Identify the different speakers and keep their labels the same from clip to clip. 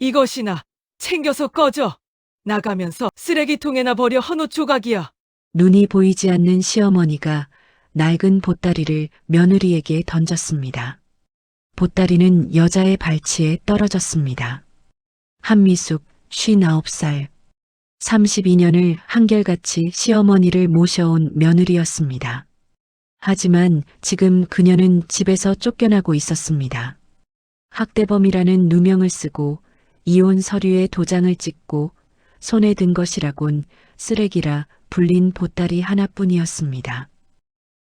Speaker 1: 이것이나 챙겨서 꺼져. 나가면서 쓰레기통에나 버려 헌옷 조각이야.
Speaker 2: 눈이 보이지 않는 시어머니가 낡은 보따리를 며느리에게 던졌습니다. 보따리는 여자의 발치에 떨어졌습니다. 한미숙, 59살. 32년을 한결같이 시어머니를 모셔온 며느리였습니다. 하지만 지금 그녀는 집에서 쫓겨나고 있었습니다. 학대범이라는 누명을 쓰고 이혼 서류에 도장을 찍고 손에 든 것이라곤 쓰레기라 불린 보따리 하나뿐이었습니다.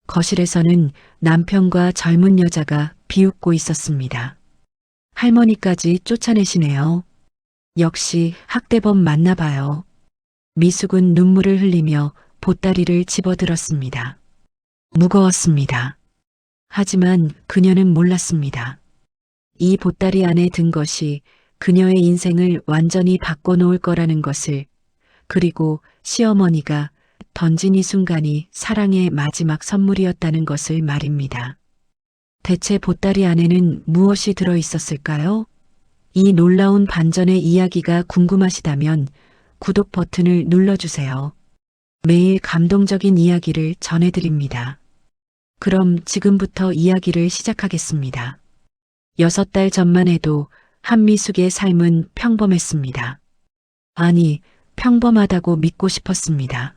Speaker 2: 거실에서는 남편과 젊은 여자가 비웃고 있었습니다. 할머니까지 쫓아내시네요. 역시 학대범 맞나 봐요. 미숙은 눈물을 흘리며 보따리를 집어들었습니다. 무거웠습니다. 하지만 그녀는 몰랐습니다. 이 보따리 안에 든 것이 그녀의 인생을 완전히 바꿔놓을 거라는 것을 그리고 시어머니가 던진 이 순간이 사랑의 마지막 선물이었다는 것을 말입니다. 대체 보따리 안에는 무엇이 들어 있었을까요? 이 놀라운 반전의 이야기가 궁금하시다면 구독 버튼을 눌러주세요. 매일 감동적인 이야기를 전해드립니다. 그럼 지금부터 이야기를 시작하겠습니다. 여섯 달 전만 해도 한미숙의 삶은 평범했습니다. 아니, 평범하다고 믿고 싶었습니다.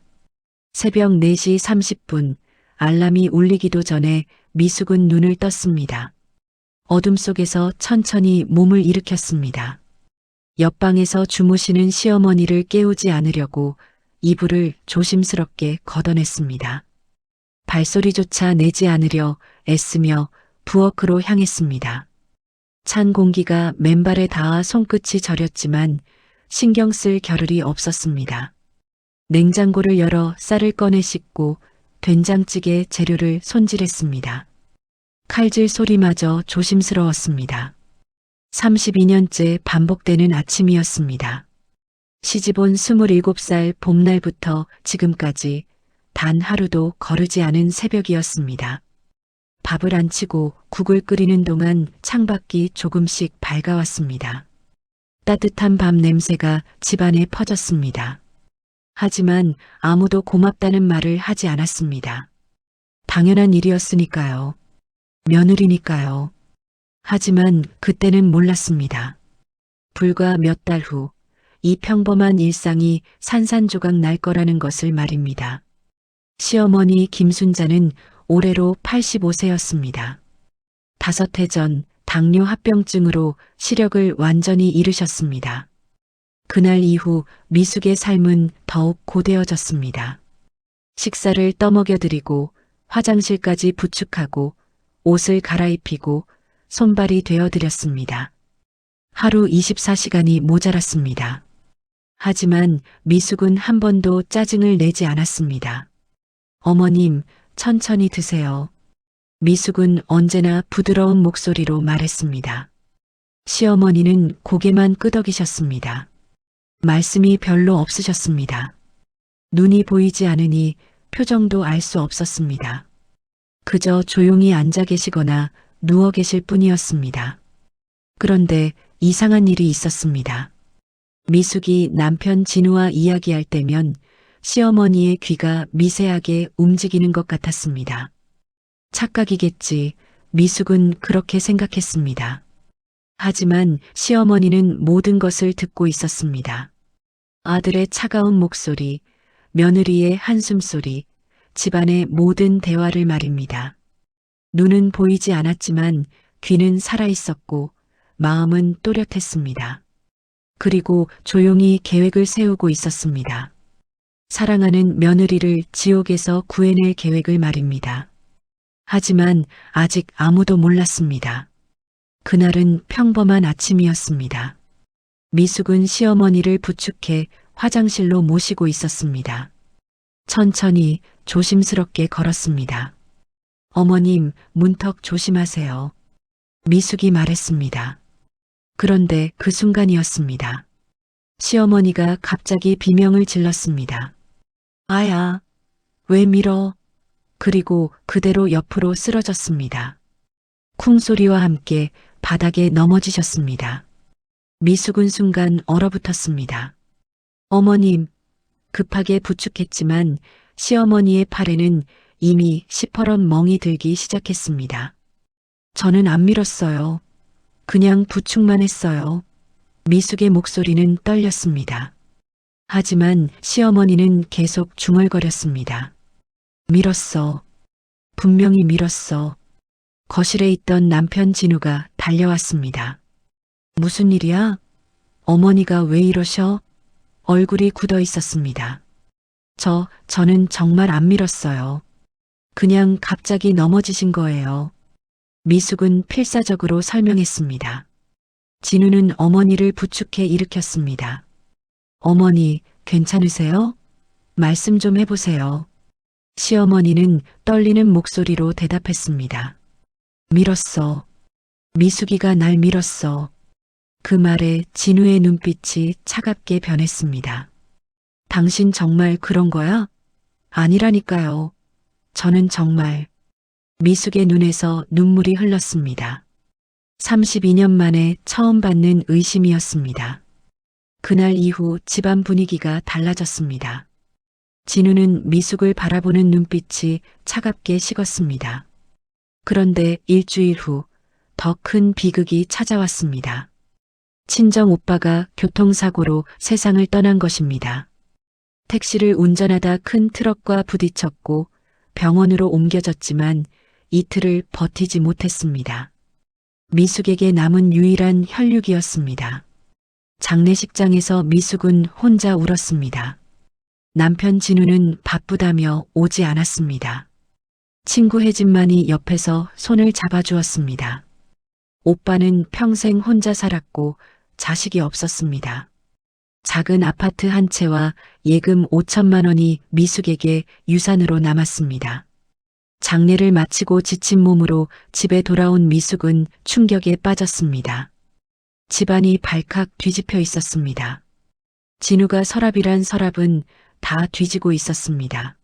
Speaker 2: 새벽 4시 30분, 알람이 울리기도 전에 미숙은 눈을 떴습니다. 어둠 속에서 천천히 몸을 일으켰습니다. 옆방에서 주무시는 시어머니를 깨우지 않으려고 이불을 조심스럽게 걷어냈습니다. 발소리조차 내지 않으려 애쓰며 부엌으로 향했습니다. 찬 공기가 맨발에 닿아 손끝이 저렸지만 신경 쓸 겨를이 없었습니다. 냉장고를 열어 쌀을 꺼내 씻고 된장찌개 재료를 손질했습니다. 칼질 소리마저 조심스러웠습니다. 32년째 반복되는 아침이었습니다. 시집온 27살 봄날부터 지금까지 단 하루도 거르지 않은 새벽이었습니다. 밥을 안 치고 국을 끓이는 동안 창밖이 조금씩 밝아왔습니다. 따뜻한 밤 냄새가 집안에 퍼졌습니다. 하지만 아무도 고맙다는 말을 하지 않았습니다. 당연한 일이었으니까요. 며느리니까요. 하지만 그때는 몰랐습니다. 불과 몇 달 후, 이 평범한 일상이 산산조각 날 거라는 것을 말입니다. 시어머니 김순자는 올해로 85세였습니다. 다섯 해 전 당뇨 합병증으로 시력을 완전히 잃으셨습니다. 그날 이후 미숙의 삶은 더욱 고되어졌습니다. 식사를 떠먹여드리고 화장실까지 부축하고 옷을 갈아입히고 손발이 되어드렸습니다. 하루 24시간이 모자랐습니다. 하지만 미숙은 한 번도 짜증을 내지 않았습니다. 어머님, 천천히 드세요. 미숙은 언제나 부드러운 목소리로 말했습니다. 시어머니는 고개만 끄덕이셨습니다. 말씀이 별로 없으셨습니다. 눈이 보이지 않으니 표정도 알 수 없었습니다. 그저 조용히 앉아 계시거나 누워 계실 뿐이었습니다. 그런데 이상한 일이 있었습니다. 미숙이 남편 진우와 이야기할 때면 시어머니의 귀가 미세하게 움직이는 것 같았습니다. 착각이겠지. 미숙은 그렇게 생각했습니다. 하지만 시어머니는 모든 것을 듣고 있었습니다. 아들의 차가운 목소리, 며느리의 한숨소리, 집안의 모든 대화를 말입니다. 눈은 보이지 않았지만 귀는 살아있었고 마음은 또렷했습니다. 그리고 조용히 계획을 세우고 있었습니다. 사랑하는 며느리를 지옥에서 구해낼 계획을 말입니다. 하지만 아직 아무도 몰랐습니다. 그날은 평범한 아침이었습니다. 미숙은 시어머니를 부축해 화장실로 모시고 있었습니다. 천천히 조심스럽게 걸었습니다. 어머님, 문턱 조심하세요. 미숙이 말했습니다. 그런데 그 순간이었습니다. 시어머니가 갑자기 비명을 질렀습니다. 아야, 왜 밀어? 그리고 그대로 옆으로 쓰러졌습니다. 쿵 소리와 함께 바닥에 넘어지셨습니다. 미숙은 순간 얼어붙었습니다. 어머님, 급하게 부축했지만 시어머니의 팔에는 이미 시퍼런 멍이 들기 시작했습니다. 저는 안 밀었어요. 그냥 부축만 했어요. 미숙의 목소리는 떨렸습니다. 하지만 시어머니는 계속 중얼거렸습니다. 밀었어. 분명히 밀었어. 거실에 있던 남편 진우가 달려왔습니다. 무슨 일이야? 어머니가 왜 이러셔? 얼굴이 굳어 있었습니다. 저, 저는 정말 안 밀었어요. 그냥 갑자기 넘어지신 거예요. 미숙은 필사적으로 설명했습니다. 진우는 어머니를 부축해 일으켰습니다. 어머니, 괜찮으세요? 말씀 좀 해보세요. 시어머니는 떨리는 목소리로 대답했습니다. 밀었어. 미숙이가 날 밀었어. 그 말에 진우의 눈빛이 차갑게 변했습니다. 당신 정말 그런 거야? 아니라니까요. 저는 정말 미숙의 눈에서 눈물이 흘렀습니다. 32년 만에 처음 받는 의심이었습니다. 그날 이후 집안 분위기가 달라졌습니다. 진우는 미숙을 바라보는 눈빛이 차갑게 식었습니다. 그런데 일주일 후 더 큰 비극이 찾아왔습니다. 친정 오빠가 교통사고로 세상을 떠난 것입니다. 택시를 운전하다 큰 트럭과 부딪혔고 병원으로 옮겨졌지만 이틀을 버티지 못했습니다. 미숙에게 남은 유일한 혈육이었습니다. 장례식장에서 미숙은 혼자 울었습니다. 남편 진우는 바쁘다며 오지 않았습니다. 친구 혜진만이 옆에서 손을 잡아주었습니다. 오빠는 평생 혼자 살았고 자식이 없었습니다. 작은 아파트 한 채와 예금 5천만 원이 미숙에게 유산으로 남았습니다. 장례를 마치고 지친 몸으로 집에 돌아온 미숙은 충격에 빠졌습니다. 집안이 발칵 뒤집혀 있었습니다. 진우가 서랍이란 서랍은 다 뒤지고 있었습니다.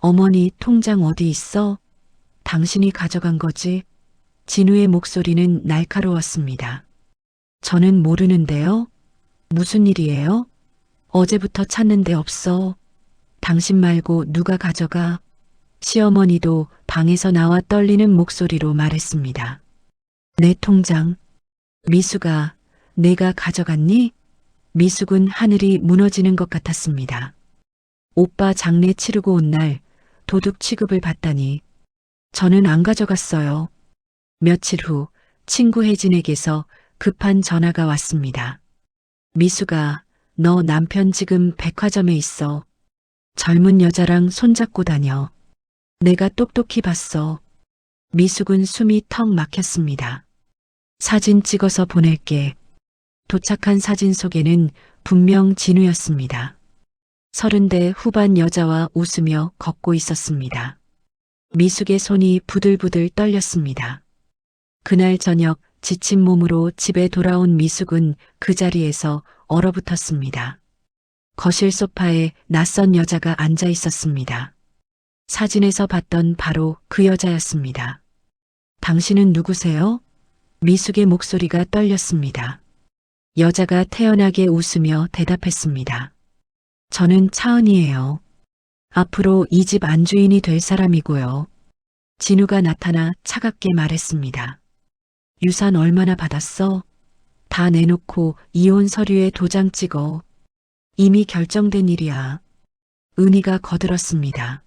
Speaker 2: 어머니 통장 어디 있어? 당신이 가져간 거지? 진우의 목소리는 날카로웠습니다. 저는 모르는데요. 무슨 일이에요? 어제부터 찾는데 없어. 당신 말고 누가 가져가? 시어머니도 방에서 나와 떨리는 목소리로 말했습니다. 내 통장. 미수가 내가 가져갔니? 미숙은 하늘이 무너지는 것 같았습니다. 오빠 장례 치르고 온 날 도둑 취급을 받다니. 저는 안 가져갔어요. 며칠 후 친구 혜진에게서 급한 전화가 왔습니다. 미수가 너 남편 지금 백화점에 있어. 젊은 여자랑 손잡고 다녀. 내가 똑똑히 봤어. 미숙은 숨이 턱 막혔습니다. 사진 찍어서 보낼게. 도착한 사진 속에는 분명 진우였습니다. 서른대 후반 여자와 웃으며 걷고 있었습니다. 미숙의 손이 부들부들 떨렸습니다. 그날 저녁 지친 몸으로 집에 돌아온 미숙은 그 자리에서 얼어붙었습니다. 거실 소파에 낯선 여자가 앉아 있었습니다. 사진에서 봤던 바로 그 여자였습니다. 당신은 누구세요? 미숙의 목소리가 떨렸습니다. 여자가 태연하게 웃으며 대답했습니다. 저는 차은이에요. 앞으로 이 집 안주인이 될 사람이고요. 진우가 나타나 차갑게 말했습니다. 유산 얼마나 받았어? 다 내놓고 이혼 서류에 도장 찍어. 이미 결정된 일이야. 은희가 거들었습니다.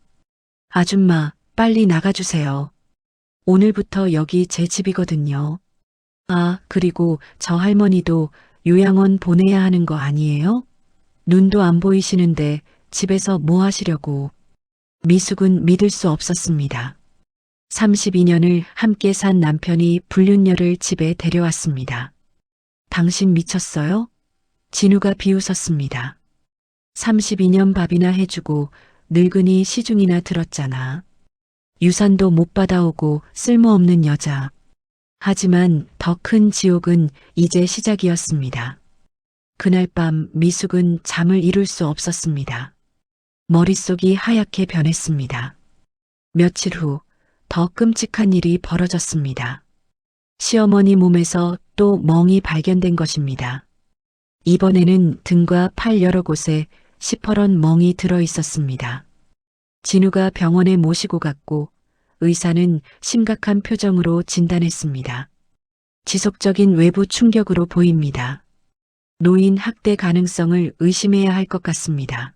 Speaker 2: 아줌마, 빨리 나가주세요. 오늘부터 여기 제 집이거든요. 아, 그리고 저 할머니도 요양원 보내야 하는 거 아니에요? 눈도 안 보이시는데 집에서 뭐 하시려고. 미숙은 믿을 수 없었습니다. 32년을 함께 산 남편이 불륜녀를 집에 데려왔습니다. 당신 미쳤어요? 진우가 비웃었습니다. 32년 밥이나 해주고 늙은이 시중이나 들었잖아. 유산도 못 받아오고 쓸모없는 여자. 하지만 더 큰 지옥은 이제 시작이었습니다. 그날 밤 미숙은 잠을 이룰 수 없었습니다. 머릿속이 하얗게 변했습니다. 며칠 후 더 끔찍한 일이 벌어졌습니다. 시어머니 몸에서 또 멍이 발견된 것입니다. 이번에는 등과 팔 여러 곳에 시퍼런 멍이 들어 있었습니다. 진우가 병원에 모시고 갔고 의사는 심각한 표정으로 진단했습니다. 지속적인 외부 충격으로 보입니다. 노인 학대 가능성을 의심해야 할 것 같습니다.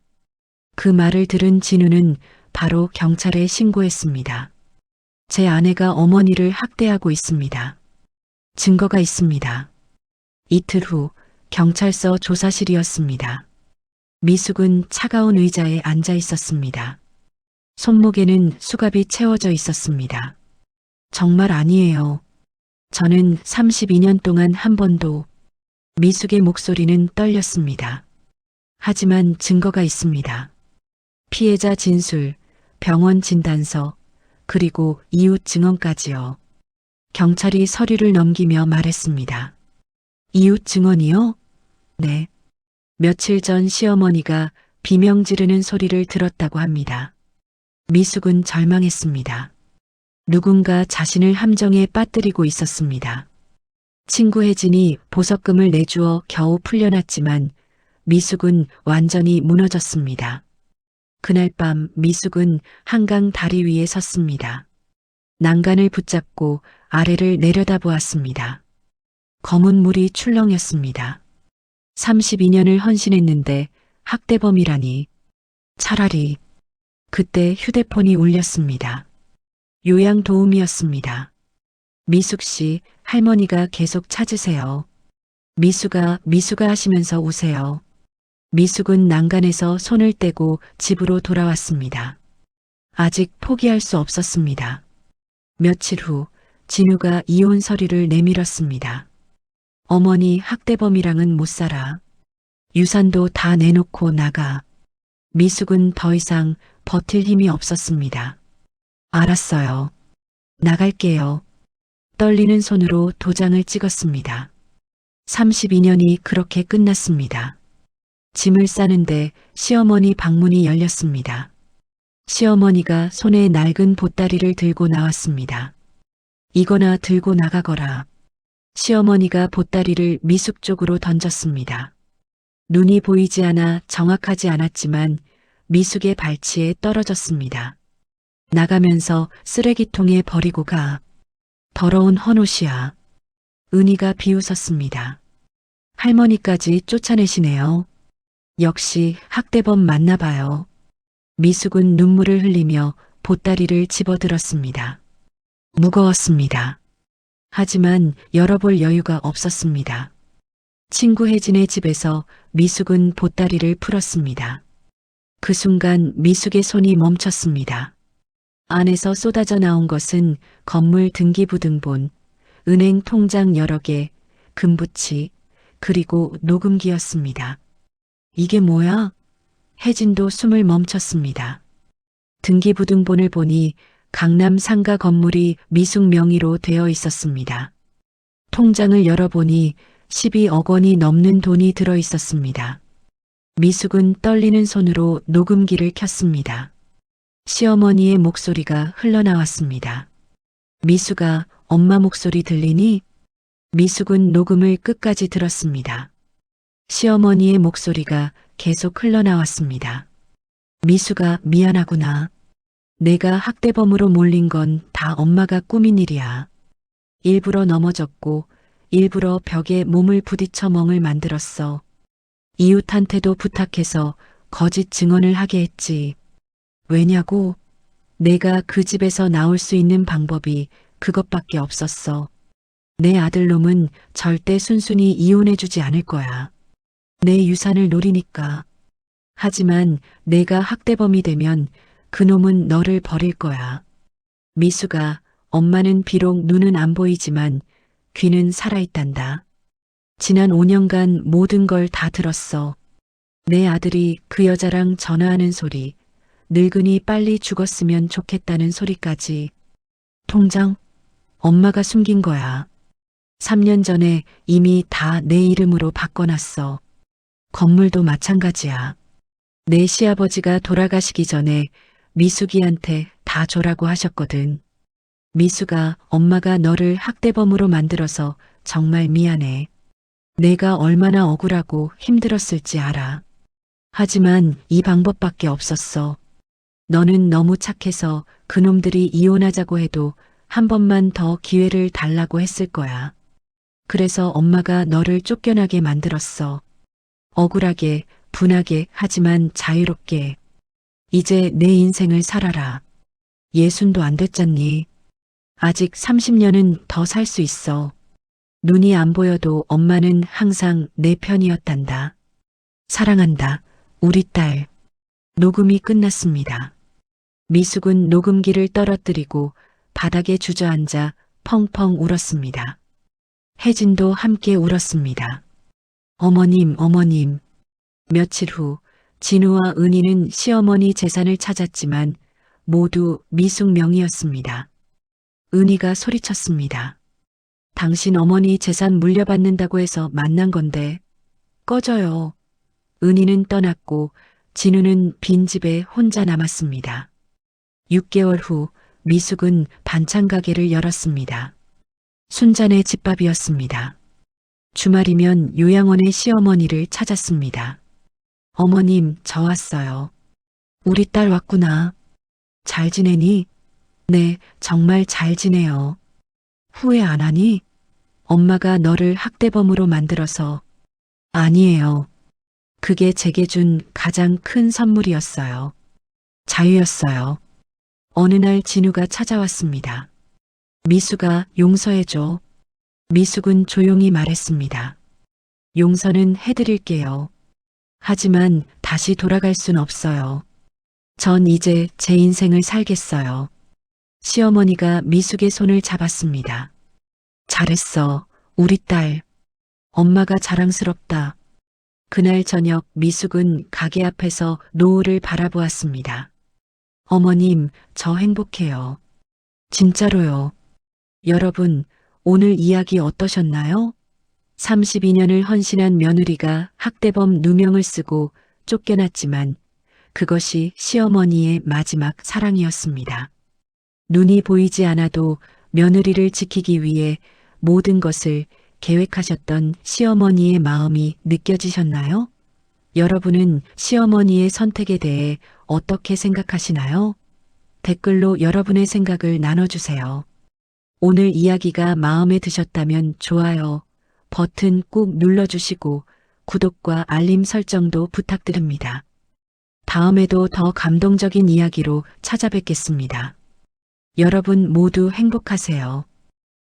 Speaker 2: 그 말을 들은 진우는 바로 경찰에 신고했습니다. 제 아내가 어머니를 학대하고 있습니다. 증거가 있습니다. 이틀 후 경찰서 조사실이었습니다. 미숙은 차가운 의자에 앉아 있었습니다. 손목에는 수갑이 채워져 있었습니다. 정말 아니에요. 저는 32년 동안 한 번도 미숙의 목소리는 떨렸습니다. 하지만 증거가 있습니다. 피해자 진술, 병원 진단서, 그리고 이웃 증언까지요. 경찰이 서류를 넘기며 말했습니다. 이웃 증언이요? 네. 며칠 전 시어머니가 비명 지르는 소리를 들었다고 합니다. 미숙은 절망했습니다. 누군가 자신을 함정에 빠뜨리고 있었습니다. 친구 혜진이 보석금을 내주어 겨우 풀려났지만 미숙은 완전히 무너졌습니다. 그날 밤 미숙은 한강 다리 위에 섰습니다. 난간을 붙잡고 아래를 내려다보았습니다. 검은 물이 출렁였습니다. 32년을 헌신했는데 학대범이라니. 차라리 그때 휴대폰이 울렸습니다. 요양 도움이었습니다. 미숙 씨, 할머니가 계속 찾으세요. 미수가 미수가 하시면서 우세요. 미숙은 난간에서 손을 떼고 집으로 돌아왔습니다. 아직 포기할 수 없었습니다. 며칠 후 진우가 이혼 서류를 내밀었습니다. 어머니 학대범이랑은 못 살아. 유산도 다 내놓고 나가. 미숙은 더 이상 버틸 힘이 없었습니다. 알았어요. 나갈게요. 떨리는 손으로 도장을 찍었습니다. 32년이 그렇게 끝났습니다. 짐을 싸는데 시어머니 방문이 열렸습니다. 시어머니가 손에 낡은 보따리를 들고 나왔습니다. 이거나 들고 나가거라. 시어머니가 보따리를 미숙 쪽으로 던졌습니다. 눈이 보이지 않아 정확하지 않았지만 미숙의 발치에 떨어졌습니다. 나가면서 쓰레기통에 버리고 가. 더러운 헌옷이야. 은희가 비웃었습니다. 할머니까지 쫓아내시네요. 역시 학대범 맞나 봐요. 미숙은 눈물을 흘리며 보따리를 집어들었습니다. 무거웠습니다. 하지만 열어볼 여유가 없었습니다. 친구 혜진의 집에서 미숙은 보따리를 풀었습니다. 그 순간 미숙의 손이 멈췄습니다. 안에서 쏟아져 나온 것은 건물 등기부등본, 은행 통장 여러 개, 금부치, 그리고 녹음기였습니다. 이게 뭐야? 혜진도 숨을 멈췄습니다. 등기부등본을 보니 강남 상가 건물이 미숙 명의로 되어 있었습니다. 통장을 열어보니 12억 원이 넘는 돈이 들어 있었습니다. 미숙은 떨리는 손으로 녹음기를 켰습니다. 시어머니의 목소리가 흘러나왔습니다. 미숙아, 엄마 목소리 들리니? 미숙은 녹음을 끝까지 들었습니다. 시어머니의 목소리가 계속 흘러나왔습니다. 미숙아, 미안하구나. 내가 학대범으로 몰린 건 다 엄마가 꾸민 일이야. 일부러 넘어졌고, 일부러 벽에 몸을 부딪혀 멍을 만들었어. 이웃한테도 부탁해서 거짓 증언을 하게 했지. 왜냐고? 내가 그 집에서 나올 수 있는 방법이 그것밖에 없었어. 내 아들놈은 절대 순순히 이혼해주지 않을 거야. 내 유산을 노리니까. 하지만 내가 학대범이 되면 그놈은 너를 버릴 거야. 미수가 엄마는 비록 눈은 안 보이지만 귀는 살아있단다. 지난 5년간 모든 걸 다 들었어. 내 아들이 그 여자랑 전화하는 소리, 늙은이 빨리 죽었으면 좋겠다는 소리까지. 통장? 엄마가 숨긴 거야. 3년 전에 이미 다 내 이름으로 바꿔놨어. 건물도 마찬가지야. 내 시아버지가 돌아가시기 전에 미숙이한테 다 줘라고 하셨거든. 미숙아, 엄마가 너를 학대범으로 만들어서 정말 미안해. 내가 얼마나 억울하고 힘들었을지 알아. 하지만 이 방법밖에 없었어. 너는 너무 착해서 그놈들이 이혼하자고 해도 한 번만 더 기회를 달라고 했을 거야. 그래서 엄마가 너를 쫓겨나게 만들었어. 억울하게, 분하게, 하지만 자유롭게. 이제 내 인생을 살아라. 예순도 안 됐잖니. 아직 30년은 더 살 수 있어. 눈이 안 보여도 엄마는 항상 내 편이었단다. 사랑한다. 우리 딸. 녹음이 끝났습니다. 미숙은 녹음기를 떨어뜨리고 바닥에 주저앉아 펑펑 울었습니다. 혜진도 함께 울었습니다. 어머님, 어머님. 며칠 후 진우와 은희는 시어머니 재산을 찾았지만 모두 미숙 명의였습니다. 은희가 소리쳤습니다. 당신 어머니 재산 물려받는다고 해서 만난 건데 꺼져요. 은희는 떠났고 진우는 빈집에 혼자 남았습니다. 6개월 후 미숙은 반찬 가게를 열었습니다. 순잔의 집밥이었습니다. 주말이면 요양원의 시어머니를 찾았습니다. 어머님, 저 왔어요. 우리 딸 왔구나. 잘 지내니? 네, 정말 잘 지내요. 후회 안 하니? 엄마가 너를 학대범으로 만들어서. 아니에요. 그게 제게 준 가장 큰 선물이었어요. 자유였어요. 어느 날 진우가 찾아왔습니다. 미수가 용서해줘. 미숙은 조용히 말했습니다. 용서는 해드릴게요. 하지만 다시 돌아갈 순 없어요. 전 이제 제 인생을 살겠어요. 시어머니가 미숙의 손을 잡았습니다. 잘했어, 우리 딸. 엄마가 자랑스럽다. 그날 저녁 미숙은 가게 앞에서 노을을 바라보았습니다. 어머님, 저 행복해요. 진짜로요. 여러분, 오늘 이야기 어떠셨나요? 32년을 헌신한 며느리가 학대범 누명을 쓰고 쫓겨났지만 그것이 시어머니의 마지막 사랑이었습니다. 눈이 보이지 않아도 며느리를 지키기 위해 모든 것을 계획하셨던 시어머니의 마음이 느껴지셨나요? 여러분은 시어머니의 선택에 대해 어떻게 생각하시나요? 댓글로 여러분의 생각을 나눠주세요. 오늘 이야기가 마음에 드셨다면 좋아요 버튼 꾹 눌러주시고 구독과 알림 설정도 부탁드립니다. 다음에도 더 감동적인 이야기로 찾아뵙겠습니다. 여러분 모두 행복하세요.